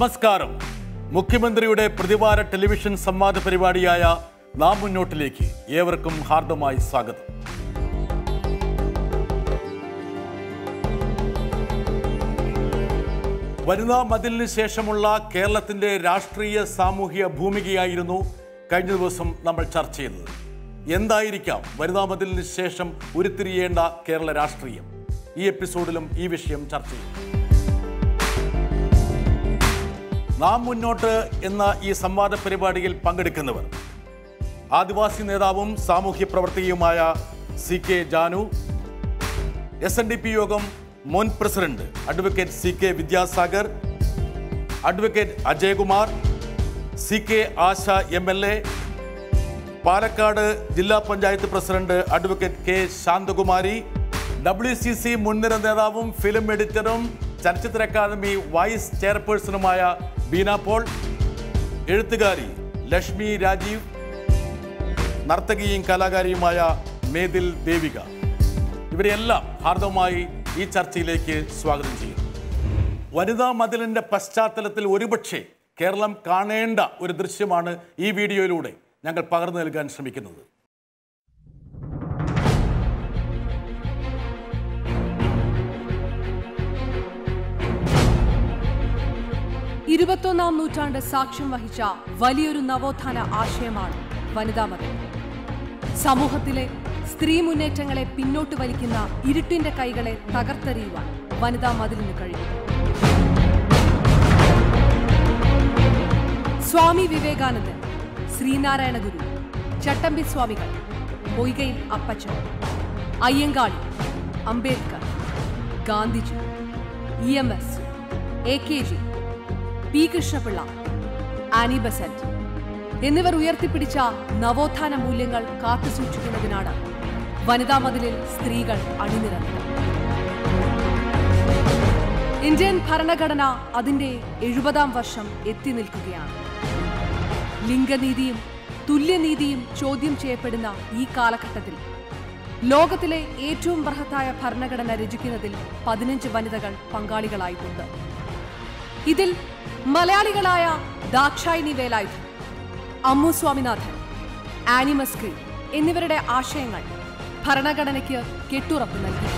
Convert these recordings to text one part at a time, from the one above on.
നമസ്കാരം. മുഖ്യമന്ത്രിയുടെ പ്രതിവാര ടെലിവിഷൻ സംവാദ പരിപാടിയായ നാം മുന്നോട്ടിലേക്ക് ഏവർക്കും ഹാർദമായി സ്വാഗതം. വനിതാ മതിലിന് ശേഷമുള്ള കേരളത്തിന്റെ രാഷ്ട്രീയ സാമൂഹിക ഭൂമികയായിരുന്നു കഴിഞ്ഞ ദിവസം നമ്മൾ ചർച്ച ചെയ്തത്. എന്തായിരിക്കാം വനിതാ മതിലിന് ശേഷം ഉരുത്തിരിയേണ്ട കേരള രാഷ്ട്രീയം? ഈ എപ്പിസോഡിലും ഈ വിഷയം ചർച്ച ചെയ്യും. നാം മുന്നോട്ട് എന്ന ഈ സംവാദ പരിപാടിയിൽ പങ്കെടുക്കുന്നവർ. ആദിവാസി നേതാവും സാമൂഹ്യ പ്രവർത്തകയുമായ C K Janu S N D P Yogam മുൻ president advocate C K Vidyasagar advocate Ajayakumar C K Asha M L A Palakkad ജില്ലാ panchayat president advocate K Santhakumari W C C മുൻനിര നേതാവും ഫിലിം എഡിറ്ററും ചലച്ചിത്ര academy vice ചെയർപേഴ്സണുമായ ബീന പോൾ എഴുത്തുകാരി ലക്ഷ്മി രാജീവ് നർത്തകിയും കലാകാരിയുമായ മേതിൽ ദേവിക. ഇവരെല്ലാം ഹാർദവമായി ഈ ചർച്ചയിലേക്ക് സ്വാഗതം ചെയ്യുന്നു. വനിതാ മതിലിന്റെ പശ്ചാത്തലത്തിൽ ഒരുപക്ഷെ കേരളം കാണേണ്ട ഒരു ദൃശ്യമാണ് ഈ വീഡിയോയിലൂടെ ഞങ്ങൾ പകർന്നു നൽകാൻ ശ്രമിക്കുന്നത്. ഇരുപത്തൊന്നാം നൂറ്റാണ്ട് സാക്ഷ്യം വഹിച്ച വലിയൊരു നവോത്ഥാന ആശയമാണ് വനിതാ മതം. സമൂഹത്തിലെ സ്ത്രീ മുന്നേറ്റങ്ങളെ പിന്നോട്ട് വലിക്കുന്ന ഇരുട്ടിന്റെ കൈകളെ തകർത്തെറിയുവാൻ വനിതാ മതിലിന് കഴിയും. സ്വാമി വിവേകാനന്ദൻ ശ്രീനാരായണ ഗുരു Chattampi Swamikal Poykayil Appachan Ayyankali Ambedkar Gandhiji E M S A K G P Krishnapillai Annie Besant എന്നിവർ ഉയർത്തിപ്പിടിച്ച നവോത്ഥാന മൂല്യങ്ങൾ കാത്തുസൂക്ഷിക്കുന്നതിനാണ് വനിതാ മതിലിൽ സ്ത്രീകൾ അണിനിരന്നത്. ഇന്ത്യൻ ഭരണഘടന അതിന്റെ എഴുപതാം വർഷം എത്തി നിൽക്കുകയാണ്. ലിംഗനീതിയും തുല്യനീതിയും ചോദ്യം ചെയ്യപ്പെടുന്ന ഈ കാലഘട്ടത്തിൽ ലോകത്തിലെ ഏറ്റവും ബൃഹത്തായ ഭരണഘടന രചിക്കുന്നതിൽ പതിനഞ്ച് വനിതകൾ പങ്കാളികളായിട്ടുണ്ട്. ഇതിൽ മലയാളികളായ ദാക്ഷായിനി വേലായുധൻ അമ്മു സ്വാമിനാഥൻ ആനിമസ്ക്രി എന്നിവരുടെ ആശയങ്ങൾ ഭരണഘടനയ്ക്ക് കെട്ടുറപ്പ് നൽകി.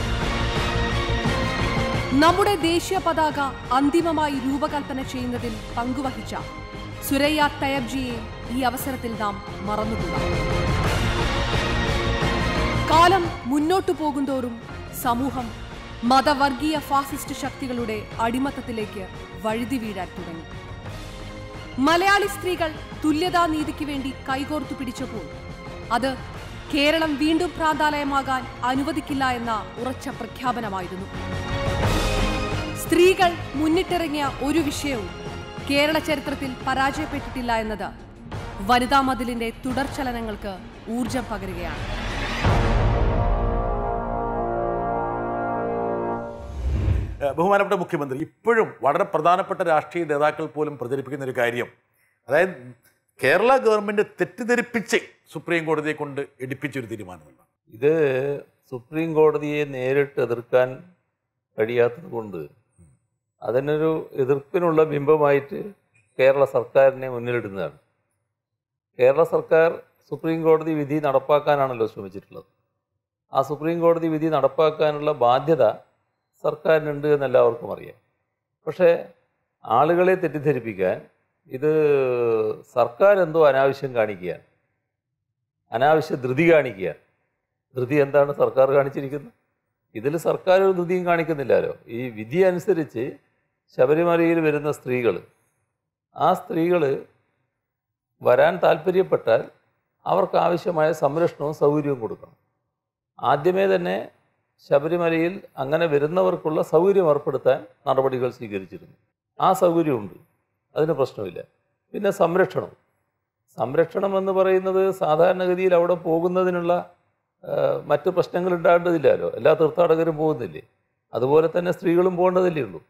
നമ്മുടെ ദേശീയ പതാക അന്തിമമായി രൂപകൽപ്പന ചെയ്യുന്നതിൽ പങ്കുവഹിച്ച സുരയ്യ തയബ്ജിയെ ഈ അവസരത്തിൽ നാം മറന്നുകൂടാ. കാലം മുന്നോട്ടു പോകുന്തോറും സമൂഹം മതവർഗീയ ഫാസിസ്റ്റ് ശക്തികളുടെ അടിമത്തത്തിലേക്ക് വഴുതി വീഴാൻ തുടങ്ങി. മലയാളി സ്ത്രീകൾ തുല്യതാ നീതിക്ക് വേണ്ടി കൈകോർത്തു പിടിച്ചപ്പോൾ അത് കേരളം വീണ്ടും പ്രാന്താലയമാകാൻ അനുവദിക്കില്ല എന്ന ഉറച്ച പ്രഖ്യാപനമായിരുന്നു. സ്ത്രീകൾ മുന്നിട്ടിറങ്ങിയ ഒരു വിഷയവും കേരള ചരിത്രത്തിൽ പരാജയപ്പെട്ടിട്ടില്ല എന്നത് വനിതാ മതിലിന്റെ തുടർചലനങ്ങൾക്ക് ഊർജം പകരുകയാണ്. ബഹുമാനപ്പെട്ട മുഖ്യമന്ത്രി ഇപ്പോഴും വളരെ പ്രധാനപ്പെട്ട രാഷ്ട്രീയ നേതാക്കൾ പോലും പ്രചരിപ്പിക്കുന്ന ഒരു കാര്യം. അതായത് കേരള ഗവൺമെന്റ് തെറ്റിദ്ധരിപ്പിച്ച് സുപ്രീം കോടതിയെ കൊണ്ട് എടുപ്പിച്ചൊരു തീരുമാനമാണ്. ഇത് സുപ്രീം കോടതിയെ നേരിട്ട് എതിർക്കാൻ കഴിയാത്തത് കൊണ്ട് അതിനൊരു എതിർപ്പിനുള്ള ബിംബമായിട്ട് കേരള സർക്കാരിനെ മുന്നിലിടുന്നതാണ്. കേരള സർക്കാർ സുപ്രീം കോടതി വിധി നടപ്പാക്കാനാണല്ലോ ശ്രമിച്ചിട്ടുള്ളത്. ആ സുപ്രീം കോടതി വിധി നടപ്പാക്കാനുള്ള ബാധ്യത സർക്കാരിനുണ്ട് എന്ന് എല്ലാവർക്കും അറിയാം. പക്ഷേ ആളുകളെ തെറ്റിദ്ധരിപ്പിക്കാൻ ഇത് സർക്കാർ എന്തോ അനാവശ്യം കാണിക്കുകയാണ്. അനാവശ്യ ധൃതി കാണിക്കുകയാണ്. ധൃതി എന്താണ് സർക്കാർ കാണിച്ചിരിക്കുന്നത്? ഇതിൽ സർക്കാർ ഒരു ധൃതിയും കാണിക്കുന്നില്ലല്ലോ. ഈ വിധി അനുസരിച്ച് ശബരിമലയിൽ വരുന്ന സ്ത്രീകൾ ആ സ്ത്രീകൾ വരാൻ താല്പര്യപ്പെട്ടാൽ അവർക്ക് ആവശ്യമായ സംരക്ഷണവും സൗകര്യവും കൊടുക്കണം. ആദ്യമേ തന്നെ ശബരിമലയിൽ അങ്ങനെ വരുന്നവർക്കുള്ള സൗകര്യം ഏർപ്പെടുത്താൻ നടപടികൾ സ്വീകരിച്ചിരുന്നു. ആ സൗകര്യമുണ്ട്. അതിന് പ്രശ്നമില്ല. പിന്നെ സംരക്ഷണം. സംരക്ഷണം എന്ന് പറയുന്നത് സാധാരണഗതിയിൽ അവിടെ പോകുന്നതിനുള്ള മറ്റ് പ്രശ്നങ്ങൾ ഉണ്ടാകേണ്ടതില്ലല്ലോ. എല്ലാ തീർത്ഥാടകരും പോകുന്നില്ലേ? അതുപോലെ തന്നെ സ്ത്രീകളും പോകേണ്ടതല്ലേ ഉള്ളൂ.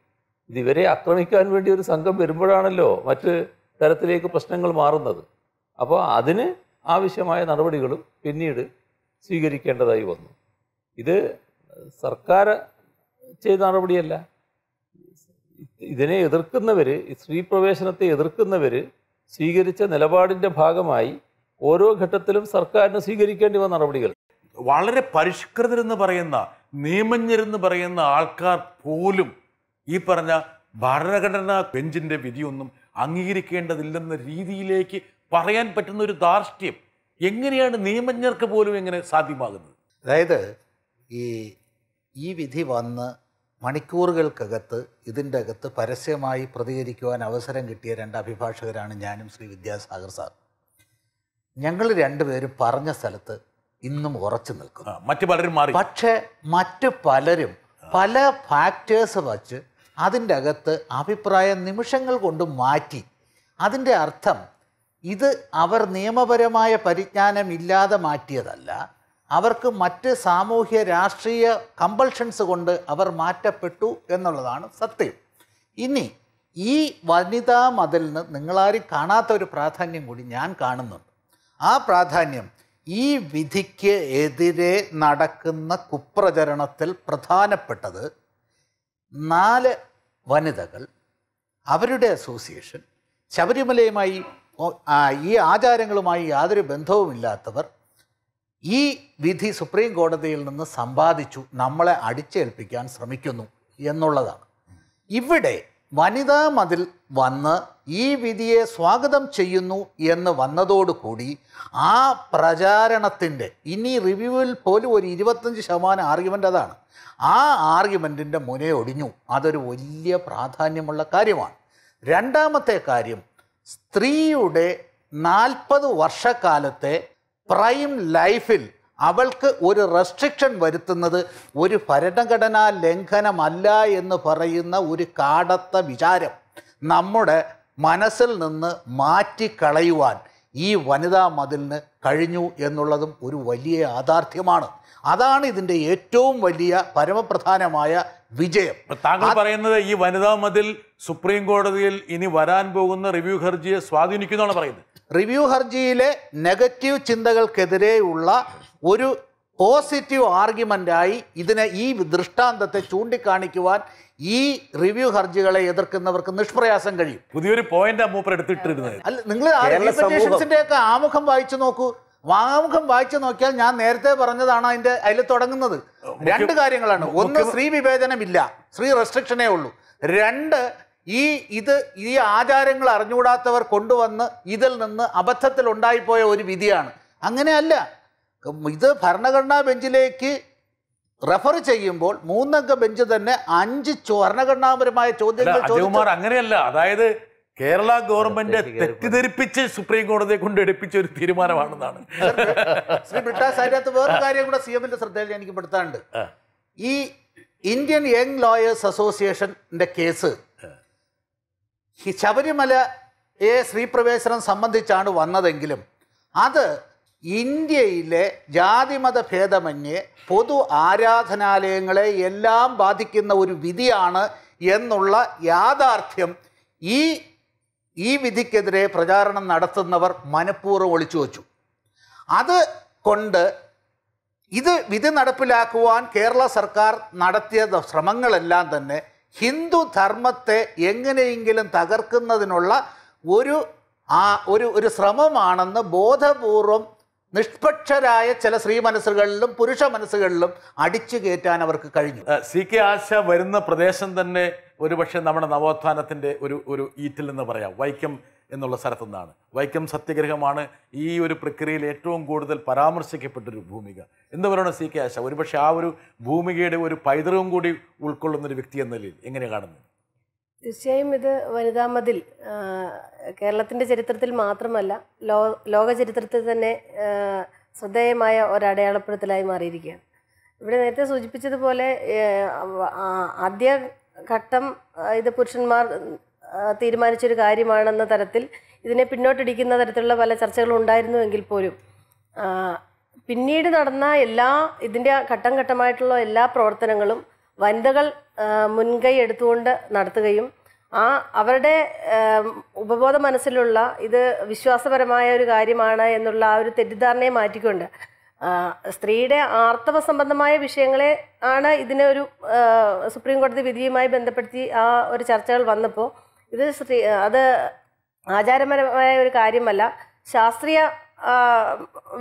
ഇത് ഇവരെ ആക്രമിക്കാൻ വേണ്ടി ഒരു സംഘം വരുമ്പോഴാണല്ലോ മറ്റ് തരത്തിലേക്ക് പ്രശ്നങ്ങൾ മാറുന്നത്. അപ്പോൾ അതിന് ആവശ്യമായ നടപടികളും പിന്നീട് സ്വീകരിക്കേണ്ടതായി വന്നു. ഇത് സർക്കാർ ചെയ്ത നടപടിയല്ല. ഇതിനെ എതിർക്കുന്നവർ ഈ സ്ത്രീ പ്രവേശനത്തെ എതിർക്കുന്നവർ സ്വീകരിച്ച നിലപാടിന്റെ ഭാഗമായി ഓരോ ഘട്ടത്തിലും സർക്കാരിന് സ്വീകരിക്കേണ്ടി വന്ന നടപടികൾ. വളരെ പരിഷ്കൃതരെന്ന് പറയുന്ന നിയമജ്ഞരെന്ന് പറയുന്ന ആൾക്കാർ പോലും ഈ പറഞ്ഞ ഭരണഘടനാ ബെഞ്ചിന്റെ വിധിയൊന്നും അംഗീകരിക്കേണ്ടതില്ലെന്ന രീതിയിലേക്ക് പറയാൻ പറ്റുന്ന ഒരു ധാർഷ്ട്യം എങ്ങനെയാണ് നിയമജ്ഞർക്ക് പോലും എങ്ങനെ സാധ്യമാകുന്നത്? അതായത് ഈ ഈ വിധി വന്ന് മണിക്കൂറുകൾക്കകത്ത് ഇതിന്റെ അകത്ത് പരസ്യമായി പ്രതികരിക്കുവാൻ അവസരം കിട്ടിയ രണ്ട് അഭിഭാഷകരാണ് ഞാനും ശ്രീ വിദ്യാസാഗർ സാർ. ഞങ്ങൾ രണ്ടുപേരും പറഞ്ഞ സ്ഥലത്ത് ഇന്നും ഉറച്ചു നിൽക്കും മറ്റു പലരും മാറി. പക്ഷേ മറ്റു പലരും പല ഫാക്ടേഴ്സ് വച്ച് അതിന്റെ അകത്ത് അഭിപ്രായം നിമിഷങ്ങൾ കൊണ്ട് മാറ്റി. അതിന്റെ അർത്ഥം ഇത് അവർ നിയമപരമായ പരിജ്ഞാനം ഇല്ലാതെ മാറ്റിയതല്ല. അവർക്ക് മറ്റ് സാമൂഹ്യ രാഷ്ട്രീയ കമ്പൾഷൻസ് കൊണ്ട് അവർ മാറ്റപ്പെട്ടു എന്നുള്ളതാണ് സത്യം. ഇനി ഈ വനിതാ മതിലിന് നിങ്ങളാരും കാണാത്ത ഒരു പ്രാധാന്യം കൂടി ഞാൻ കാണുന്നുണ്ട്. ആ പ്രാധാന്യം ഈ വിധിക്ക് എതിരെ നടക്കുന്ന കുപ്രചരണത്തിൽ പ്രധാനപ്പെട്ടത് നാല് വനിതകൾ അവരുടെ അസോസിയേഷൻ ശബരിമലയുമായി ഈ ആചാരങ്ങളുമായി യാതൊരു ബന്ധവുമില്ലാത്തവർ ഈ വിധി സുപ്രീം കോടതിയിൽ നിന്ന് സമ്പാദിച്ചു നമ്മളെ അടിച്ചേൽപ്പിക്കാൻ ശ്രമിക്കുന്നു എന്നുള്ളതാണ്. ഇവിടെ വനിതാ മതിൽ വന്ന് ഈ വിധിയെ സ്വാഗതം ചെയ്യുന്നു എന്ന് വന്നതോടുകൂടി ആ പ്രചാരണത്തിന്റെ ഇനി റിവ്യൂവിൽ പോലും ഒരു ഇരുപത്തഞ്ച് ശതമാനം ആർഗ്യുമെന്റ് അതാണ്. ആ ആർഗ്യുമെന്റിന്റെ മുനയൊടിഞ്ഞു അതൊരു വലിയ പ്രാധാന്യമുള്ള കാര്യമാണ്. രണ്ടാമത്തെ കാര്യം സ്ത്രീയുടെ നാൽപ്പത് വർഷക്കാലത്തെ പ്രൈം ലൈഫിൽ അവൾക്ക് ഒരു റെസ്ട്രിക്ഷൻ വരുത്തുന്നത് ഒരു ഭരണഘടനാ ലംഘനമല്ല എന്ന് പറയുന്ന ഒരു കാടത്ത വിചാരം നമ്മുടെ മനസ്സിൽ നിന്ന് മാറ്റിക്കളയുവാൻ ഈ വനിതാ മതിലിന് കഴിഞ്ഞു എന്നുള്ളതും ഒരു വലിയ യാഥാർത്ഥ്യമാണ്. അതാണ് ഇതിന്റെ ഏറ്റവും വലിയ പരമപ്രധാനമായ വിജയം. താങ്കൾ പറയുന്നത് ഈ വനിതാ മതിൽ സുപ്രീം കോടതിയിൽ ഇനി വരാൻ പോകുന്ന റിവ്യൂ ഹർജിയെ സ്വാധീനിക്കുന്നതാണ് പറയുന്നത്. റിവ്യൂ ഹർജിയിലെ നെഗറ്റീവ് ചിന്തകൾക്കെതിരെയുള്ള ഒരു പോസിറ്റീവ് ആർഗ്യുമെന്റായി ഇതിനെ ഈ ദൃഷ്ടാന്തത്തെ ചൂണ്ടിക്കാണിക്കുവാൻ ഈ റിവ്യൂ ഹർജികളെ എതിർക്കുന്നവർക്ക് നിഷ്പ്രയാസം കഴിയും. പുതിയൊരു പോയിന്റ് എടുത്തിട്ടിരുന്നത്. അല്ല നിങ്ങൾ ഒക്കെ ആമുഖം വായിച്ചു നോക്കൂ. ആമുഖം വായിച്ചു നോക്കിയാൽ ഞാൻ നേരത്തെ പറഞ്ഞതാണ് അതിന്റെ അതിൽ തുടങ്ങുന്നത്. രണ്ട് കാര്യങ്ങളാണ്. ഒന്ന് സ്ത്രീ വിവേചനമില്ല. സ്ത്രീ റെസ്ട്രിക്ഷനേ ഉള്ളൂ. രണ്ട് ഈ ഇത് ഈ ആചാരങ്ങൾ അറിഞ്ഞുകൂടാത്തവർ കൊണ്ടുവന്ന് ഇതിൽ നിന്ന് അബദ്ധത്തിൽ ഉണ്ടായിപ്പോയ ഒരു വിധിയാണ്. അങ്ങനെയല്ല. ഇത് ഭരണഘടനാ ബെഞ്ചിലേക്ക് റെഫർ ചെയ്യുമ്പോൾ മൂന്നംഗ ബെഞ്ച് തന്നെ അഞ്ച് ഭരണഘടനാപരമായ ചോദ്യങ്ങൾ അജയകുമാർ അങ്ങനെയല്ല. അതായത് കേരള ഗവൺമെന്റ് തെറ്റിദ്ധരിപ്പിച്ച് സുപ്രീം കോടതിയെ കൊണ്ട് എടുപ്പിച്ച ഒരു തീരുമാനമാണെന്നാണ്. ശ്രീ ബ്രിട്ടാസ് അതിനകത്ത് വേറൊരു കാര്യം കൂടെ സി എമ്മിന്റെ ശ്രദ്ധയിൽ എനിക്ക് പെടുത്താണ്ട് ഈ ഇന്ത്യൻ യങ് ലോയേഴ്സ് അസോസിയേഷന്റെ കേസ് ഈ ശബരിമലയെ സ്ത്രീപ്രവേശനം സംബന്ധിച്ചാണ് വന്നതെങ്കിലും അത് ഇന്ത്യയിലെ ജാതിമത ഭേദമന്യേ പൊതു ആരാധനാലയങ്ങളെ എല്ലാം ബാധിക്കുന്ന ഒരു വിധിയാണ് എന്നുള്ള യാഥാർത്ഥ്യം ഈ ഈ വിധിക്കെതിരെ പ്രചാരണം നടത്തുന്നവർ മനഃപൂർവം ഒളിച്ചു വച്ചു. അത് കൊണ്ട് ഇത് വിധി നടപ്പിലാക്കുവാൻ കേരള സർക്കാർ നടത്തിയ ശ്രമങ്ങളെല്ലാം തന്നെ ഹിന്ദു ധർമ്മത്തെ എങ്ങനെയെങ്കിലും തകർക്കുന്നതിനുള്ള ഒരു ആ ഒരു ഒരു ശ്രമമാണെന്ന് ബോധപൂർവം നിഷ്പക്ഷരായ ചില സ്ത്രീ മനസ്സുകളിലും പുരുഷ മനസ്സുകളിലും അടിച്ചു കയറ്റാൻ അവർക്ക് കഴിഞ്ഞു. സി കെ ആശ വരുന്ന പ്രദേശം തന്നെ ഒരുപക്ഷെ നമ്മുടെ നവോത്ഥാനത്തിന്റെ ഒരു ഒരു ഈറ്റിൽ എന്ന് പറയാം. വൈക്കം എന്നുള്ള സ്ഥലത്തു നിന്നാണ് വൈക്കം സത്യഗ്രഹമാണ് ഈ ഒരു പ്രക്രിയയിൽ ഏറ്റവും കൂടുതൽ പരാമർശിക്കപ്പെട്ടൊരു ഭൂമിക. എന്ന് പറയണം സി കെ ആശ? ഒരുപക്ഷെ ആ ഒരു ഭൂമികയുടെ ഒരു പൈതൃകം കൂടി ഉൾക്കൊള്ളുന്ന ഒരു വ്യക്തി എന്ന നിലയിൽ എങ്ങനെ കാണുന്നു തീർച്ചയായും ഇത് വനിതാ മതിൽ കേരളത്തിന്റെ ചരിത്രത്തിൽ മാത്രമല്ല ലോ ലോക ചരിത്രത്തിൽ തന്നെ ശ്രദ്ധേയമായ ഒരടയാളപ്പെടുത്തലായി മാറിയിരിക്കുകയാണ്. ഇവിടെ നേരത്തെ സൂചിപ്പിച്ചതുപോലെ ആദ്യ ഘട്ടം ഇത് പുരുഷന്മാർ തീരുമാനിച്ചൊരു കാര്യമാണെന്ന തരത്തിൽ ഇതിനെ പിന്നോട്ടടിക്കുന്ന തരത്തിലുള്ള പല ചർച്ചകളും ഉണ്ടായിരുന്നുവെങ്കിൽ പോലും പിന്നീട് നടന്ന എല്ലാ ഇതിന്റെ ഘട്ടം ഘട്ടമായിട്ടുള്ള എല്ലാ പ്രവർത്തനങ്ങളും വനിതകൾ മുൻകൈ എടുത്തുകൊണ്ട് നടത്തുകയും ആ അവരുടെ ഉപബോധ മനസ്സിലുള്ള ഇത് വിശ്വാസപരമായ ഒരു കാര്യമാണ് എന്നുള്ള ആ ഒരു തെറ്റിദ്ധാരണയെ മാറ്റിക്കൊണ്ട് സ്ത്രീയുടെ ആർത്തവ സംബന്ധമായ വിഷയങ്ങളെ ആണ് ഇതിനെ ഒരു സുപ്രീം കോടതി വിധിയുമായി ബന്ധപ്പെടുത്തി ആ ഒരു ചർച്ചകൾ വന്നപ്പോൾ ഇത് സ്ത്രീ അത് ആചാരപരമായ ഒരു കാര്യമല്ല ശാസ്ത്രീയ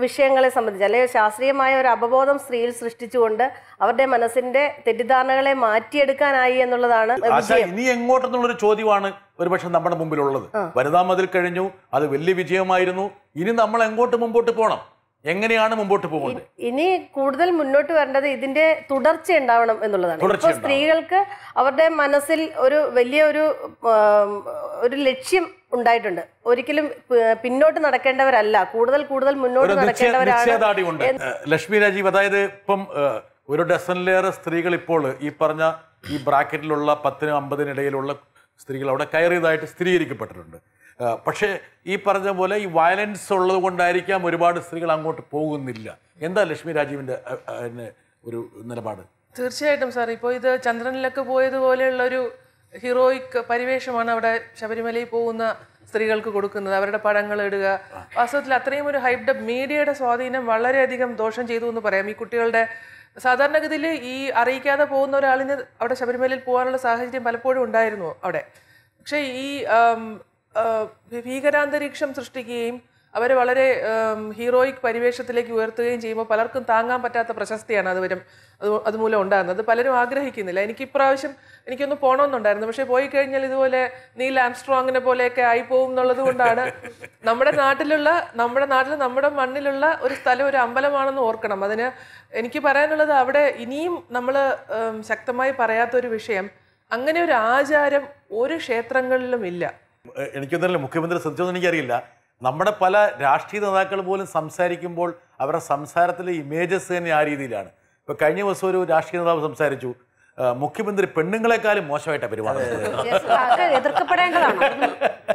വിഷയങ്ങളെ സംബന്ധിച്ച് അല്ലെങ്കിൽ ശാസ്ത്രീയമായ ഒരു അവബോധം സ്ത്രീയിൽ സൃഷ്ടിച്ചുകൊണ്ട് അവരുടെ മനസ്സിന്റെ തെറ്റിദ്ധാരണകളെ മാറ്റിയെടുക്കാനായി എന്നുള്ളതാണ് ഇനി എങ്ങോട്ടെന്നുള്ളൊരു ചോദ്യമാണ് ഒരുപക്ഷെ നമ്മുടെ മുമ്പിലുള്ളത്. വനിതാ മതിൽ കഴിഞ്ഞു അത് വലിയ വിജയമായിരുന്നു. ഇനി നമ്മൾ എങ്ങോട്ട് മുമ്പോട്ട് പോകണം എങ്ങനെയാണ് മുമ്പോട്ട് പോകുന്നത്? ഇനി കൂടുതൽ മുന്നോട്ട് വരേണ്ടത് ഇതിന്റെ തുടർച്ച ഉണ്ടാവണം എന്നുള്ളതാണ്. ഇപ്പൊ സ്ത്രീകൾക്ക് അവരുടെ മനസ്സിൽ ഒരു വലിയ ഒരു ഒരു ലക്ഷ്യം ഉണ്ടായിട്ടുണ്ട്. ഒരിക്കലും പിന്നോട്ട് നടക്കേണ്ടവരല്ല. കൂടുതൽ കൂടുതൽ മുന്നോട്ട് നടക്കേണ്ടവരാണ് ലക്ഷ്മി രാജീവ് അതായത് ഇപ്പം ഒരു ഡസനിലേറെ സ്ത്രീകൾ ഇപ്പോൾ ഈ പറഞ്ഞ ഈ ബ്രാക്കറ്റിലുള്ള പത്തിനും അമ്പതിനിടയിലുള്ള സ്ത്രീകൾ അവിടെ കയറിയതായിട്ട് സ്ഥിരീകരിക്കപ്പെട്ടിട്ടുണ്ട്. പക്ഷേ ഈ പറഞ്ഞ പോലെ ഈ വയലൻസ് ഉള്ളത് കൊണ്ടായിരിക്കാം ഒരുപാട് സ്ത്രീകൾ അങ്ങോട്ട് പോകുന്നില്ല. എന്താ ലക്ഷ്മി രാജീവിന്റെ ഒരു നിലപാട്? തീർച്ചയായിട്ടും സാർ. ഇപ്പോൾ ഇത് ചന്ദ്രനിലൊക്കെ പോയതുപോലെയുള്ള ഒരു ഹീറോയിക് പരിവേഷമാണ് അവിടെ ശബരിമലയിൽ പോകുന്ന സ്ത്രീകൾക്ക് കൊടുക്കുന്നത്. അവരുടെ പടങ്ങൾ ഇടുക. വാസ്തവത്തിൽ അത്രയും ഒരു ഹൈപ്ഡ് മീഡിയയുടെ സ്വാധീനം വളരെയധികം ദോഷം ചെയ്തു എന്ന് പറയാം. ഈ കുട്ടികളുടെ സാധാരണഗതിയിൽ ഈ അറിയിക്കാതെ പോകുന്ന ഒരാളിന് അവിടെ ശബരിമലയിൽ പോകാനുള്ള സാഹചര്യം പലപ്പോഴും ഉണ്ടായിരുന്നു അവിടെ. പക്ഷേ ഈ ഭീകരാന്തരീക്ഷം സൃഷ്ടിക്കുകയും അവരെ വളരെ ഹീറോയിക് പരിവേഷത്തിലേക്ക് ഉയർത്തുകയും ചെയ്യുമ്പോൾ പലർക്കും താങ്ങാൻ പറ്റാത്ത പ്രശസ്തിയാണ് അതുവരും അത് അതുമൂലം ഉണ്ടാകുന്നത്. പലരും ആഗ്രഹിക്കുന്നില്ല. എനിക്ക് ഇപ്രാവശ്യം എനിക്കൊന്ന് പോകണമെന്നുണ്ടായിരുന്നു പക്ഷേ പോയി കഴിഞ്ഞാൽ ഇതുപോലെ നീൽ ആംസ്ട്രോങ്ങിനെ പോലെയൊക്കെ ആയി പോകും എന്നുള്ളത് കൊണ്ടാണ് നമ്മുടെ നാട്ടിലുള്ള നമ്മുടെ നാട്ടിൽ നമ്മുടെ മണ്ണിലുള്ള ഒരു സ്ഥലം ഒരു അമ്പലമാണെന്ന് ഓർക്കണം. അതിന് എനിക്ക് പറയാനുള്ളത് അവിടെ ഇനിയും നമ്മൾ ശക്തമായി പറയാത്തൊരു വിഷയം അങ്ങനെ ഒരു ആചാരം ഒരു ക്ഷേത്രങ്ങളിലും ഇല്ല. എനിക്കൊന്നല്ല മുഖ്യമന്ത്രി ശ്രദ്ധിച്ചൊന്നും എനിക്കറിയില്ല. നമ്മുടെ പല രാഷ്ട്രീയ നേതാക്കൾ പോലും സംസാരിക്കുമ്പോൾ അവരുടെ സംസാരത്തിലെ ഇമേജസ് തന്നെ ആ രീതിയിലാണ്. ഇപ്പൊ കഴിഞ്ഞ ദിവസം ഒരു രാഷ്ട്രീയ നേതാവ് സംസാരിച്ചു. മുഖ്യമന്ത്രി പെണ്ണുങ്ങളെക്കാളും മോശമായിട്ട് പെരുമാറുന്നത്. അതൊക്കെ എതിർക്കപ്പെടേണ്ടതാണ്. അതൊന്നും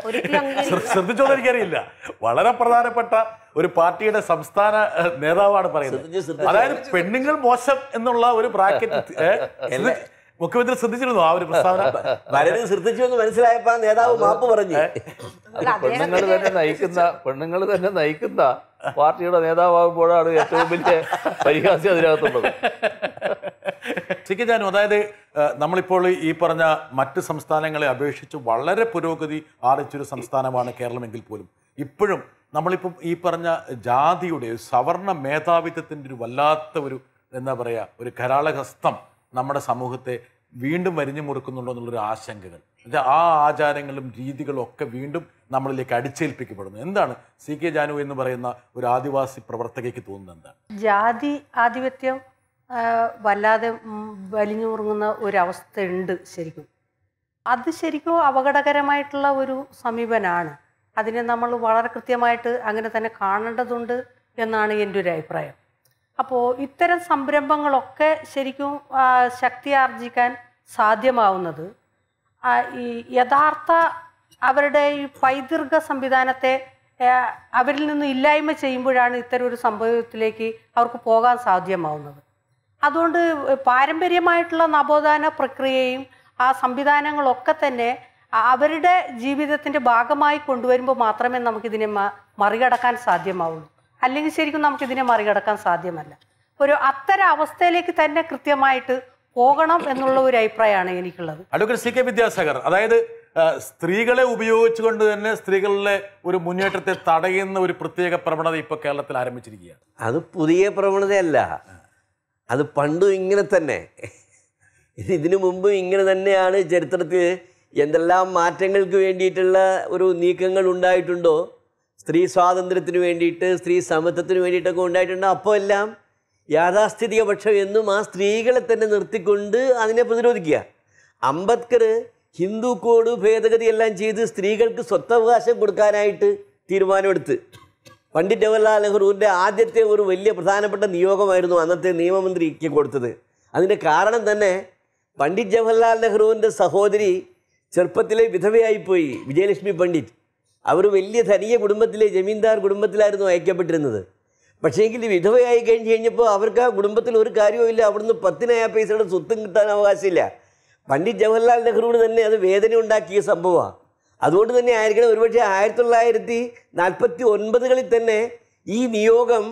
ഒരിക്കലും അംഗീകരിക്കില്ല ശ്ര- ശ്രദ്ധിച്ചോന്ന് എനിക്കറിയില്ല. വളരെ പ്രധാനപ്പെട്ട ഒരു പാർട്ടിയുടെ സംസ്ഥാന നേതാവാണ് പറയുന്നത്. ശ്രദ്ധിച്ചു, ശ്രദ്ധിച്ചു. അതായത് പെണ്ണുങ്ങൾ മോശം എന്നുള്ള ഒരു ബ്രാക്കറ്റ് മുഖ്യമന്ത്രി ശ്രദ്ധിച്ചിരുന്നു ആ ഒരു പ്രസ്താവന? പലരും ശ്രദ്ധിച്ചു എന്ന് മനസ്സിലായപ്പോ നേതാവ് മാപ്പ് പറഞ്ഞു. പെണ്ണുങ്ങൾ തന്നെ നയിക്കുന്ന പെണ്ണുങ്ങൾ തന്നെ നയിക്കുന്ന പാർട്ടിയുടെ നേതാവാകുമ്പോഴാണ് ഏറ്റവും വലിയ പരിഹാസ്യം അതിനകത്തുള്ളത്. ശരിക്കും ഞാനും അതായത് നമ്മളിപ്പോൾ ഈ പറഞ്ഞ മറ്റ് സംസ്ഥാനങ്ങളെ അപേക്ഷിച്ച് വളരെ പുരോഗതി ആർജിച്ചൊരു സംസ്ഥാനമാണ് കേരളമെങ്കിൽ പോലും. ഇപ്പോഴും നമ്മളിപ്പം ഈ പറഞ്ഞ ജാതിയുടെ സവർണ മേധാവിത്വത്തിന്റെ ഒരു വല്ലാത്ത ഒരു എന്താ പറയുക ഒരു കരാളഹസ്തം നമ്മുടെ സമൂഹത്തെ വീണ്ടും വരിഞ്ഞു മുറുക്കുന്നുണ്ടോ എന്നുള്ളൊരു ആശങ്കകൾ. എന്നുവെച്ചാൽ ആ ആചാരങ്ങളും രീതികളും ഒക്കെ വീണ്ടും നമ്മളിലേക്ക് അടിച്ചേൽപ്പിക്കപ്പെടുന്നു. എന്താണ് സി കെ ജാനു എന്ന് പറയുന്ന ഒരു ആദിവാസി പ്രവർത്തകയ്ക്ക് തോന്നുന്നത് എന്താണ്? ജാതി ആധിപത്യം വല്ലാതെ വലിഞ്ഞു മുറുങ്ങുന്ന ഒരവസ്ഥ ഉണ്ട് ശരിക്കും. അത് ശരിക്കും അപകടകരമായിട്ടുള്ള ഒരു സമീപനമാണ് അതിനെ നമ്മൾ വളരെ കൃത്യമായിട്ട് അങ്ങനെ തന്നെ കാണേണ്ടതുണ്ട് എന്നാണ് എന്റെ ഒരു അഭിപ്രായം. അപ്പോൾ ഇത്തരം സംരംഭങ്ങളൊക്കെ ശരിക്കും ശക്തി ആർജിക്കാൻ സാധ്യമാവുന്നത് ഈ യഥാർത്ഥ അവരുടെ ഈ പൈതൃക സംവിധാനത്തെ അവരിൽ നിന്ന് ഇല്ലായ്മ ചെയ്യുമ്പോഴാണ് ഇത്തരം ഒരു സംഭവത്തിലേക്ക് അവർക്ക് പോകാൻ സാധ്യമാവുന്നത്. അതുകൊണ്ട് പാരമ്പര്യമായിട്ടുള്ള നവോത്ഥാന പ്രക്രിയയും ആ സംവിധാനങ്ങളൊക്കെ തന്നെ അവരുടെ ജീവിതത്തിന്റെ ഭാഗമായി കൊണ്ടുവരുമ്പോൾ മാത്രമേ നമുക്കിതിനെ മറികടക്കാൻ സാധ്യമാവുള്ളൂ. അല്ലെങ്കിൽ ശരിക്കും നമുക്കിതിനെ മറികടക്കാൻ സാധ്യമല്ല. ഒരു അത്തരം അവസ്ഥയിലേക്ക് തന്നെ കൃത്യമായിട്ട് പോകണം എന്നുള്ള ഒരു അഭിപ്രായമാണ് എനിക്കുള്ളത്. അഡ്വക്കേറ്റ് സി കെ വിദ്യാസാഗർ അതായത് സ്ത്രീകളെ ഉപയോഗിച്ചുകൊണ്ട് തന്നെ സ്ത്രീകളിലെ ഒരു മുന്നേറ്റത്തെ തടയുന്ന ഒരു പ്രത്യേക പ്രവണത ഇപ്പോൾ കേരളത്തിൽ ആരംഭിച്ചിരിക്കുകയാണ്. അത് പുതിയ പ്രവണതയല്ല. അത് പണ്ടും ഇങ്ങനെ തന്നെ. ഇതിനു മുമ്പ് ഇങ്ങനെ തന്നെയാണ്. ചരിത്രത്തിൽ എന്തെല്ലാം മാറ്റങ്ങൾക്ക് വേണ്ടിയിട്ടുള്ള ഒരു നീക്കങ്ങൾ ഉണ്ടായിട്ടുണ്ടോ? സ്ത്രീ സ്വാതന്ത്ര്യത്തിന് വേണ്ടിയിട്ട് സ്ത്രീ സമത്വത്തിന് വേണ്ടിയിട്ടൊക്കെ ഉണ്ടായിട്ടുണ്ട്. അപ്പോൾ എല്ലാം യാഥാസ്ഥിതിക പക്ഷം എന്നും ആ സ്ത്രീകളെ തന്നെ നിർത്തിക്കൊണ്ട് അതിനെ പ്രതിരോധിക്കുക. അംബേദ്കർ ഹിന്ദു കോഡ് ഭേദഗതി എല്ലാം ചെയ്ത് സ്ത്രീകൾക്ക് സ്വത്തവകാശം കൊടുക്കാനായിട്ട് തീരുമാനമെടുത്ത്. പണ്ഡിറ്റ് ജവഹർലാൽ നെഹ്റുവിന്റെ ആദ്യത്തെ ഒരു വലിയ പ്രധാനപ്പെട്ട നിയോഗമായിരുന്നു അന്നത്തെ നിയമമന്ത്രിക്ക് കൊടുത്തത്. അതിന്റെ കാരണം തന്നെ പണ്ഡിറ്റ് ജവഹർലാൽ നെഹ്റുവിന്റെ സഹോദരി ചെറുപ്പത്തിലെ വിധവയായിപ്പോയി വിജയലക്ഷ്മി പണ്ഡിറ്റ്. അവർ വലിയ ധനിക കുടുംബത്തിലെ ജമീന്ദാർ കുടുംബത്തിലായിരുന്നു അയക്കപ്പെട്ടിരുന്നത്. പക്ഷേങ്കിൽ വിധവയായി കഴിഞ്ഞ് കഴിഞ്ഞപ്പോൾ അവർക്ക് ആ കുടുംബത്തിൽ ഒരു കാര്യവുമില്ല അവിടുന്ന് പത്തിനായാ പൈസയുടെ സ്വത്തും കിട്ടാൻ അവകാശമില്ല. പണ്ഡിറ്റ് ജവഹർലാൽ നെഹ്റുവിന് തന്നെ അത് വേദന ഉണ്ടാക്കിയ സംഭവമാണ്. അതുകൊണ്ട് തന്നെ ആയിരിക്കണം ഒരുപക്ഷെ ആയിരത്തി തൊള്ളായിരത്തി നാൽപ്പത്തി ഒൻപതുകളിൽ തന്നെ ഈ നിയോഗം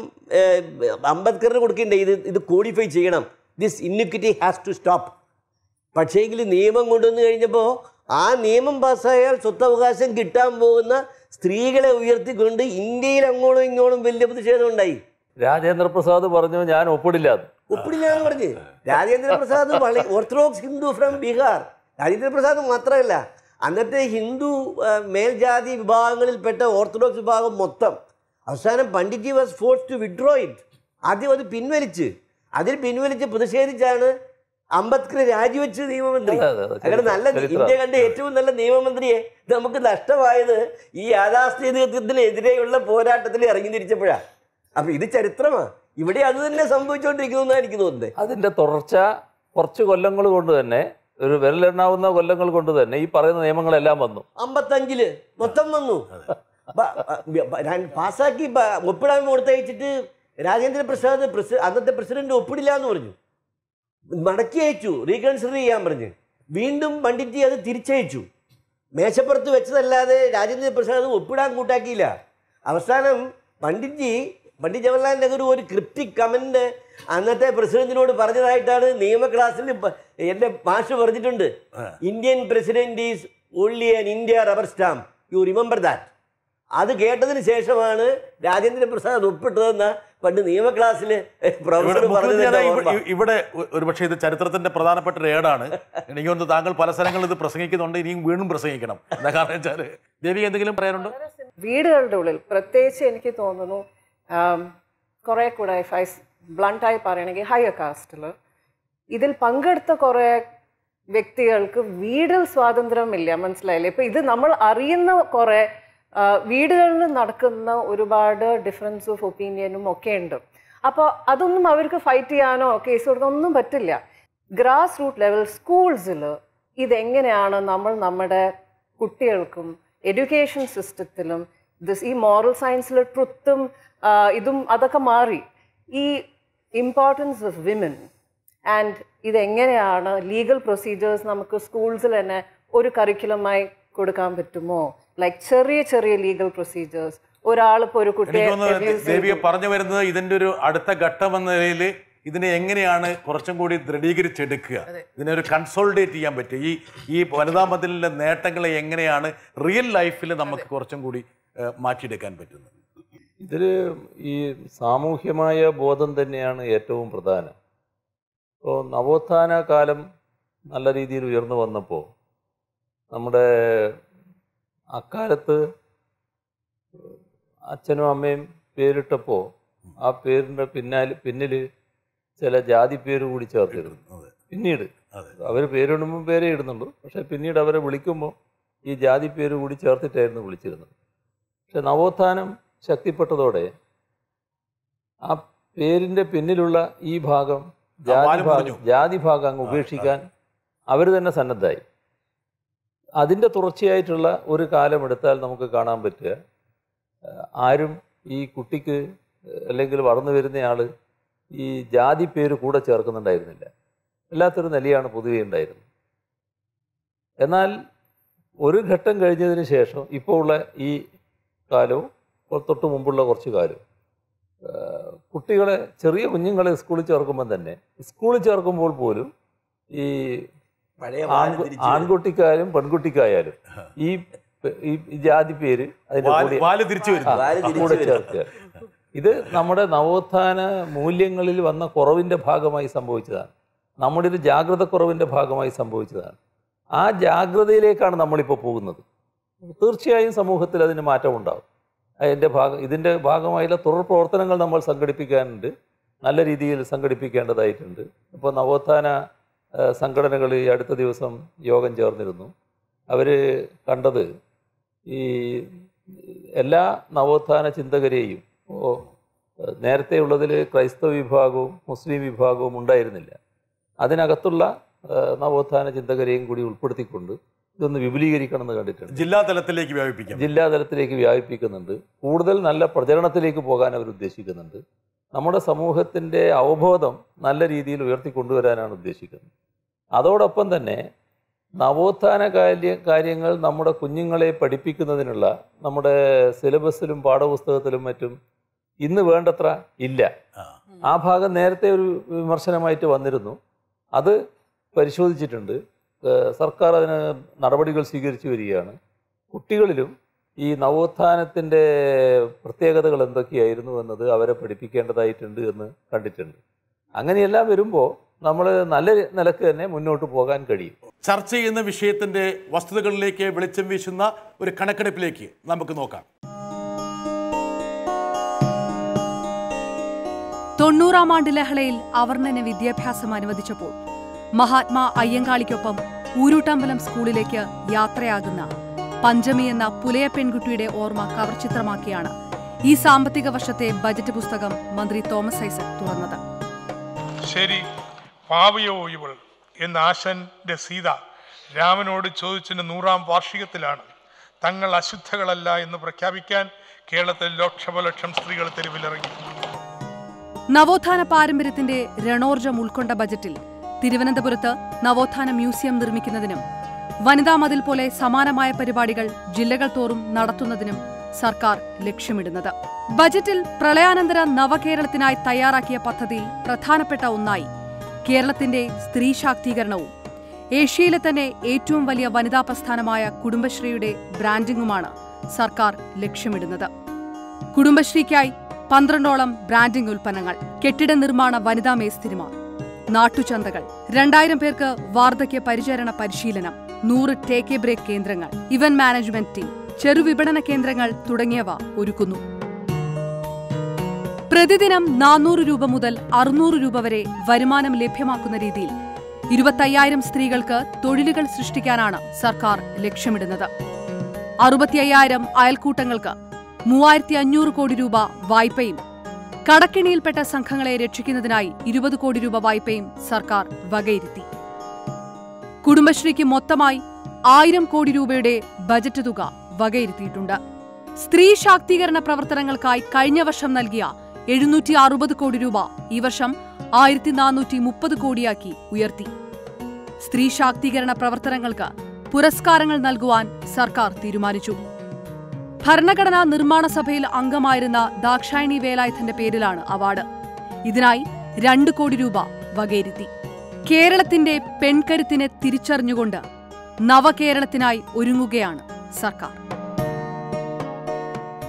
അംബേദ്കറിന് കൊടുക്കേണ്ട ഇത് ഇത് കോഡിഫൈ ചെയ്യണം. This iniquity has to stop പക്ഷേങ്കിൽ നിയമം കൊണ്ടുവന്നു കഴിഞ്ഞപ്പോൾ ആ നിയമം പാസ്സായാൽ സ്വത്തവകാശം കിട്ടാൻ പോകുന്ന സ്ത്രീകളെ ഉയർത്തിക്കൊണ്ട് ഇന്ത്യയിൽ അങ്ങോളും ഇങ്ങോളും വലിയ പ്രതിഷേധം ഉണ്ടായി. രാജേന്ദ്ര പ്രസാദ് പറഞ്ഞു ഞാൻ ഒപ്പിടില്ല ഒപ്പിടില്ല എന്ന്. പറഞ്ഞു. രാജേന്ദ്ര പ്രസാദ് ഓർത്തഡോക്സ് ഹിന്ദു ഫ്രം ബീഹാർ രാജേന്ദ്ര പ്രസാദ് മാത്രമല്ല അന്നത്തെ ഹിന്ദു മേൽജാതി വിഭാഗങ്ങളിൽപ്പെട്ട ഓർത്തഡോക്സ് വിഭാഗം മൊത്തം. അവസാനം Pandit was forced to withdraw it ആദ്യം അത് പിൻവലിച്ച്. അതിൽ പിൻവലിച്ച് പ്രതിഷേധിച്ചാണ് അംബേദ്കർ രാജിവെച്ച് നിയമമന്ത്രി. അങ്ങനെ നല്ല ഇന്ത്യ കണ്ട ഏറ്റവും നല്ല നിയമമന്ത്രിയെ നമുക്ക് നഷ്ടമായത് ഈ യാഥാസ്ഥിതികത്വത്തിനെതിരെയുള്ള പോരാട്ടത്തിൽ ഇറങ്ങി തിരിച്ചപ്പോഴാണ് അപ്പൊ ഇത് ചരിത്രമാ. ഇവിടെ അത് തന്നെ സംഭവിച്ചുകൊണ്ടിരിക്കുന്നു എനിക്ക് തോന്നുന്നത്. അതിന്റെ തുടർച്ച കുറച്ച് കൊല്ലങ്ങൾ കൊണ്ട് തന്നെ ഒരു വിരലെണ്ണാവുന്ന കൊല്ലങ്ങൾ കൊണ്ട് തന്നെ ഈ പറയുന്ന നിയമങ്ങളെല്ലാം വന്നു. അമ്പത്തഞ്ചിൽ മൊത്തം വന്നു. പാസ്സാക്കി ഒപ്പിടാൻ കൊടുത്തയച്ചിട്ട് രാജേന്ദ്ര പ്രസാദ് പ്രസി അന്നത്തെ പ്രസിഡന്റ് ഒപ്പിടില്ല എന്ന് പറഞ്ഞു. മടക്കി അയച്ചു റീകൺസിഡർ ചെയ്യാൻ പറഞ്ഞ്. വീണ്ടും പണ്ഡിറ്റ് അത് തിരിച്ചയച്ചു. മേശപ്പുറത്ത് വെച്ചതല്ലാതെ രാജേന്ദ്ര പ്രസാദ് ഒപ്പിടാൻ കൂട്ടാക്കിയില്ല. അവസാനം പണ്ഡിറ്റ്ജി പണ്ഡിറ്റ് ജവഹർലാൽ നെഹ്റു ഒരു ക്രിപ്റ്റിക് കമന്റ് അന്നത്തെ പ്രസിഡന്റിനോട് പറഞ്ഞതായിട്ടാണ് നിയമ ക്ലാസ്സിൽ എന്റെ മാഷ് പറഞ്ഞിട്ടുണ്ട്. Indian president is only an India rubber stamp you remember that അത് കേട്ടതിന് ശേഷമാണ് രാജേന്ദ്ര പ്രസാദ് ഒപ്പിട്ടതെന്ന പണ്ട് നിയമ ക്ലാസ്സിൽ പ്രൊഫസർ ഇവിടെ ഒരുപക്ഷെ ഇത് ചരിത്രത്തിന്റെ പ്രധാനപ്പെട്ട ഒരു ഏടാണ്. എനിക്ക് തോന്നുന്നു താങ്കൾ പല സ്ഥലങ്ങളിൽ ഇത് പ്രസംഗിക്കുന്നുണ്ട് ഇനിയും വീണ്ടും പ്രസംഗിക്കണം. എന്താ കാരണം വെച്ചാൽ ദേവി എന്തെങ്കിലും പറയാനുണ്ടോ? വീടുകളുടെ ഉള്ളിൽ പ്രത്യേകിച്ച് എനിക്ക് തോന്നുന്നു കുറേ കൂടെ ഐ ബ്ലണ്ടായി പറയണമെങ്കിൽ ഹയർ കാസ്റ്റിൽ ഇതിൽ പങ്കെടുത്ത കുറേ വ്യക്തികൾക്ക് വീടിൽ സ്വാതന്ത്ര്യമില്ല മനസ്സിലായില്ലേ? ഇപ്പം ഇത് നമ്മൾ അറിയുന്ന കുറേ വീടുകളിൽ നടക്കുന്ന ഒരുപാട് ഡിഫറൻസ് ഓഫ് ഒപ്പീനിയനും ഒക്കെ ഉണ്ട്. അപ്പോൾ അതൊന്നും അവർക്ക് ഫൈറ്റ് ചെയ്യാനോ കേസ് കൊടുക്കാനോ ഒന്നും പറ്റില്ല. ഗ്രാസ് റൂട്ട് ലെവൽ സ്കൂൾസിൽ ഇതെങ്ങനെയാണ് നമ്മൾ നമ്മുടെ കുട്ടികൾക്കും എഡ്യൂക്കേഷൻ സിസ്റ്റത്തിലും ദിസ് ഈ മോറൽ സയൻസിൽ ട്രുത്തും ഇതും അതൊക്കെ മാറി. ഈ ഇമ്പോർട്ടൻസ് ഓഫ് വിമൻ ആൻഡ് ഇതെങ്ങനെയാണ് ലീഗൽ പ്രൊസീജിയേഴ്സ് നമുക്ക് സ്കൂൾസിൽ തന്നെ ഒരു കരിക്കുലമായി കൊടുക്കാൻ പറ്റുമോ? ലൈക്ക് ചെറിയ ചെറിയ ലീഗൽ പ്രൊസീജിയേഴ്സ് ഒരാളിപ്പോൾ ഒരു കുട്ടിയെ. ദേവിയെ പറഞ്ഞു വരുന്നത് ഇതിന്റെ ഒരു അടുത്ത ഘട്ടം എന്ന നിലയിൽ ഇതിനെ എങ്ങനെയാണ് കുറച്ചും കൂടി ദൃഢീകരിച്ചെടുക്കുക? ഇതിനെ ഒരു കൺസോൾഡേറ്റ് ചെയ്യാൻ പറ്റുക ഈ ഈ വനിതാ മതിലിന്റെ നേട്ടങ്ങളെ എങ്ങനെയാണ് റിയൽ ലൈഫിൽ നമുക്ക് കുറച്ചും കൂടി മാറ്റിയെടുക്കാൻ പറ്റുന്നത്? ഇതിൽ ഈ സാമൂഹ്യമായ ബോധം തന്നെയാണ് ഏറ്റവും പ്രധാനം. ഇപ്പോൾ നവോത്ഥാന കാലം നല്ല രീതിയിൽ ഉയർന്നു വന്നപ്പോൾ നമ്മുടെ അക്കാലത്ത് അച്ഛനും അമ്മയും പേരിട്ടപ്പോൾ ആ പേരിന്റെ പിന്നാൽ പിന്നിൽ ചില ജാതി പേര് കൂടി ചേർത്തിരുന്നു. പിന്നീട്. അവർ പേരിടുമ്പോൾ പേരേ ഇടുന്നുള്ളൂ. പക്ഷെ പിന്നീട് അവരെ വിളിക്കുമ്പോൾ ഈ ജാതി പേര് കൂടി ചേർത്തിട്ടായിരുന്നു വിളിച്ചിരുന്നത്. പക്ഷെ നവോത്ഥാനം ശക്തിപ്പെട്ടതോടെ ആ പേരിന്റെ പിന്നിലുള്ള ഈ ഭാഗം ജാതി ഭാഗം ജാതി ഭാഗം അങ്ങ് ഉപേക്ഷിക്കാൻ അവർ തന്നെ സന്നദ്ധായി അതിന്റെ തുടർച്ചയായിട്ടുള്ള ഒരു കാലം എടുത്താൽ നമുക്ക് കാണാൻ പറ്റുക. ആരും ഈ കുട്ടിക്ക് അല്ലെങ്കിൽ വളർന്നു വരുന്നയാൾ ഈ ജാതി പേര് കൂടെ ചേർക്കുന്നുണ്ടായിരുന്നില്ല. എല്ലാത്തൊരു നിലയാണ് പൊതുവെ ഉണ്ടായിരുന്നത്. എന്നാൽ ഒരു ഘട്ടം കഴിഞ്ഞതിന് ശേഷം ഇപ്പോൾ ഉള്ള ഈ കാലവും തൊട്ട് മുമ്പുള്ള കുറച്ച് കാലവും കുട്ടികളെ ചെറിയ കുഞ്ഞുങ്ങളെ സ്കൂളിൽ ചേർക്കുമ്പോൾ തന്നെ സ്കൂളിൽ ചേർക്കുമ്പോൾ പോലും ഈ പഴയ ആൺകുട്ടിക്കായാലും പെൺകുട്ടിക്കായാലും ഈ ഈ ജാതി പേര് അതിന്റെ തിരിച്ചു വരുന്നു. ഇത് നമ്മുടെ നവോത്ഥാന മൂല്യങ്ങളിൽ വന്ന കുറവിന്റെ ഭാഗമായി സംഭവിച്ചതാണ്. നമ്മുടെ ഒരു ജാഗ്രത കുറവിന്റെ ഭാഗമായി സംഭവിച്ചതാണ്. ആ ജാഗ്രതയിലേക്കാണ് നമ്മളിപ്പോൾ പോകുന്നത്. തീർച്ചയായും സമൂഹത്തിൽ അതിന് മാറ്റമുണ്ടാകും അതിന്റെ ഭാഗം ഇതിന്റെ ഭാഗമായുള്ള തുടർ പ്രവർത്തനങ്ങൾ നമ്മൾ സംഘടിപ്പിക്കാനുണ്ട്. നല്ല രീതിയിൽ സംഘടിപ്പിക്കേണ്ടതായിട്ടുണ്ട്. ഇപ്പോൾ നവോത്ഥാന സംഘടനകൾ ഈ അടുത്ത ദിവസം യോഗം ചേർന്നിരുന്നു. അവർ കണ്ടത് ഈ എല്ലാ നവോത്ഥാന ചിന്തകരെയും ഓ, നേരത്തെ ഉള്ളതിൽ ക്രൈസ്തവ വിഭാഗവും മുസ്ലിം വിഭാഗവും ഉണ്ടായിരുന്നില്ല. അതിനകത്തുള്ള നവോത്ഥാന ചിന്തകരെയും കൂടി ഉൾപ്പെടുത്തിക്കൊണ്ട് ഇതൊന്ന് വിപുലീകരിക്കണം എന്ന് കണ്ടിട്ടുണ്ട്. ജില്ലാ തലത്തിലേക്ക് ജില്ലാതലത്തിലേക്ക് ജില്ലാ തലത്തിലേക്ക് വ്യാപിപ്പിക്കുന്നുണ്ട്. കൂടുതൽ നല്ല പ്രചരണത്തിലേക്ക് പോകാൻ അവർ ഉദ്ദേശിക്കുന്നുണ്ട്. നമ്മുടെ സമൂഹത്തിന്റെ അവബോധം നല്ല രീതിയിൽ ഉയർത്തിക്കൊണ്ടുവരാനാണ് ഉദ്ദേശിക്കുന്നത്. അതോടൊപ്പം തന്നെ നവോത്ഥാന കാര്യ കാര്യങ്ങൾ നമ്മുടെ കുഞ്ഞുങ്ങളെ പഠിപ്പിക്കുന്നതിനുള്ള നമ്മുടെ സിലബസിലും പാഠപുസ്തകത്തിലും മറ്റും ഇന്ന് വേണ്ടത്ര ഇല്ല. ആ. ഭാഗം നേരത്തെ ഒരു വിമർശനമായിട്ട് വന്നിരുന്നു. അത് പരിശോധിച്ചിട്ടുണ്ട്. സർക്കാർ അതിന് നടപടികൾ സ്വീകരിച്ചു വരികയാണ്. കുട്ടികളിലും ഈ നവോത്ഥാനത്തിന്റെ പ്രത്യേകതകൾ എന്തൊക്കെയായിരുന്നു എന്നത് അവരെ പഠിപ്പിക്കേണ്ടതായിട്ടുണ്ട് എന്ന് കണ്ടിട്ടുണ്ട്. അങ്ങനെയെല്ലാം വരുമ്പോൾ നമ്മൾ നല്ല നിലയ്ക്ക് തന്നെ മുന്നോട്ട് പോകാൻ കഴിയും. ചർച്ച ചെയ്യുന്ന വിഷയത്തിന്റെ വസ്തുതകളിലേക്ക് വെളിച്ചം വീശുന്ന ഒരു കണക്കെടുപ്പിലേക്ക് നമുക്ക് നോക്കാം. തൊണ്ണൂറാം ആണ്ട് ലഹളയിൽ അവർണന് വിദ്യാഭ്യാസം അനുവദിച്ചപ്പോൾ മഹാത്മാ അയ്യങ്കാളിക്കൊപ്പം ഊരൂട്ടമ്പലം സ്കൂളിലേക്ക് യാത്രയാകുന്ന പഞ്ചമി എന്ന പുലയ പെൺകുട്ടിയുടെ ഓർമ്മ കവർ ചിത്രമാക്കിയാണ് ഈ സാമ്പത്തിക വർഷത്തെ ബജറ്റ് പുസ്തകം മന്ത്രി തോമസ് ഐസക് തുറന്നത്. ശരി. പാവയോ ഇവൾ എന്ന് ആശന്റെ സീത രാമനോട് ചോദിച്ചതിന്റെ നൂറാം വാർഷികത്തിലാണ്. തങ്ങൾ അശുദ്ധകളല്ല എന്ന് പ്രഖ്യാപിക്കാൻ കേരളത്തിൽ ലക്ഷോപലക്ഷം സ്ത്രീകൾ തെരുവിലിറങ്ങി. നവോത്ഥാന പാരമ്പര്യത്തിന്റെ രണോർജം ഉൾക്കൊണ്ട ബജറ്റിൽ തിരുവനന്തപുരത്ത് നവോത്ഥാന മ്യൂസിയം നിർമ്മിക്കുന്നതിനും വനിതാ മതിൽ പോലെ സമാനമായ പരിപാടികൾ ജില്ലകൾ തോറും നടത്തുന്നതിനും സർക്കാർ ലക്ഷ്യമിടുന്നത്. ബജറ്റിൽ പ്രളയാനന്തര നവകേരളത്തിനായി തയ്യാറാക്കിയ പദ്ധതിയിൽ പ്രധാനപ്പെട്ട ഒന്നായി കേരളത്തിന്റെ സ്ത്രീ ശാക്തീകരണവും ഏഷ്യയിലെ തന്നെ ഏറ്റവും വലിയ വനിതാ പ്രസ്ഥാനമായ കുടുംബശ്രീയുടെ ബ്രാൻഡിംഗുമാണ് സർക്കാർ ലക്ഷ്യമിടുന്നത്. കുടുംബശ്രീക്കായി പന്ത്രണ്ടോളം ബ്രാൻഡിംഗ് ഉൽപ്പന്നങ്ങൾ കെട്ടിട നിർമ്മാണ വനിതാ മേസ്തിരിമാർ നാട്ടുചന്തകൾ രണ്ടായിരം പേർക്ക് വാർദ്ധക്യ പരിചരണ പരിശീലനം നൂറ് ടേക്ക് എ ബ്രേക്ക് കേന്ദ്രങ്ങൾ ഇവന്റ് മാനേജ്മെന്റ് ടീം ചെറുവിപണന കേന്ദ്രങ്ങൾ തുടങ്ങിയവ ഒരുക്കുന്നു. പ്രതിദിനം നാനൂറ് രൂപ മുതൽ അറുന്നൂറ് രൂപ വരെ വരുമാനം ലഭ്യമാക്കുന്ന രീതിയിൽ ഇരുപത്തയ്യായിരം സ്ത്രീകൾക്ക് തൊഴിലുകൾ സൃഷ്ടിക്കാനാണ് സർക്കാർ ലക്ഷ്യമിടുന്നത്. അറുപത്തിയ്യായിരം അയൽക്കൂട്ടങ്ങൾക്ക് മൂവായിരത്തി അഞ്ഞൂറ് കോടി രൂപ വായ്പയും കടക്കിണിയിൽപ്പെട്ട സംഘങ്ങളെ രക്ഷിക്കുന്നതിനായി ഇരുപത് കോടി രൂപ വായ്പയും സർക്കാർ വകയിരുത്തി. കുടുംബശ്രീക്ക് മൊത്തമായി ആയിരം കോടി രൂപയുടെ ബജറ്റ് തുക വകയിരുത്തിയിട്ടുണ്ട്. സ്ത്രീ ശാക്തീകരണ പ്രവർത്തനങ്ങൾക്കായി കഴിഞ്ഞ വർഷം നൽകിയ എഴുന്നൂറ്റി അറുപത് കോടി രൂപ ഈ വർഷം ആയിരത്തി നാനൂറ്റി മുപ്പത് കോടിയാക്കി ഉയർത്തി. സ്ത്രീ ശാക്തീകരണ പ്രവർത്തനങ്ങൾക്ക് പുരസ്കാരങ്ങൾ നൽകുവാൻ സർക്കാർ തീരുമാനിച്ചു. ഭരണഘടനാ നിർമ്മാണ സഭയിൽ അംഗമായിരുന്ന ദാക്ഷായണി വേലായുധന്റെ പേരിലാണ് അവാർഡ്. ഇതിനായി രണ്ട് കോടി രൂപ വകയിരുത്തി. കേരളത്തിന്റെ പെൺകരുത്തിനെ തിരിച്ചറിഞ്ഞുകൊണ്ട് നവകേരളത്തിനായി ഒരുങ്ങുകയാണ് സർക്കാർ.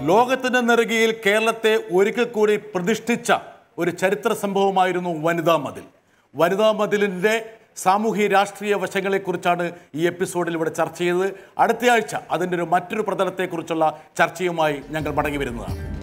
ലോകത്തിന്റെ നെറുകയിൽ കേരളത്തെ ഒരിക്കൽ കൂടി പ്രതിഷ്ഠിച്ച ഒരു ചരിത്ര സംഭവമായിരുന്നു വനിതാ മതിൽ. വനിതാ മതിലിന്റെ സാമൂഹ്യ രാഷ്ട്രീയ വശങ്ങളെക്കുറിച്ചാണ് ഈ എപ്പിസോഡിൽ ഇവിടെ ചർച്ച ചെയ്തത്. അടുത്തയാഴ്ച അതിന്റെ ഒരു മറ്റൊരു പ്രതലത്തെക്കുറിച്ചുള്ള ചർച്ചയുമായി ഞങ്ങൾ മടങ്ങി വരുന്നതാണ്.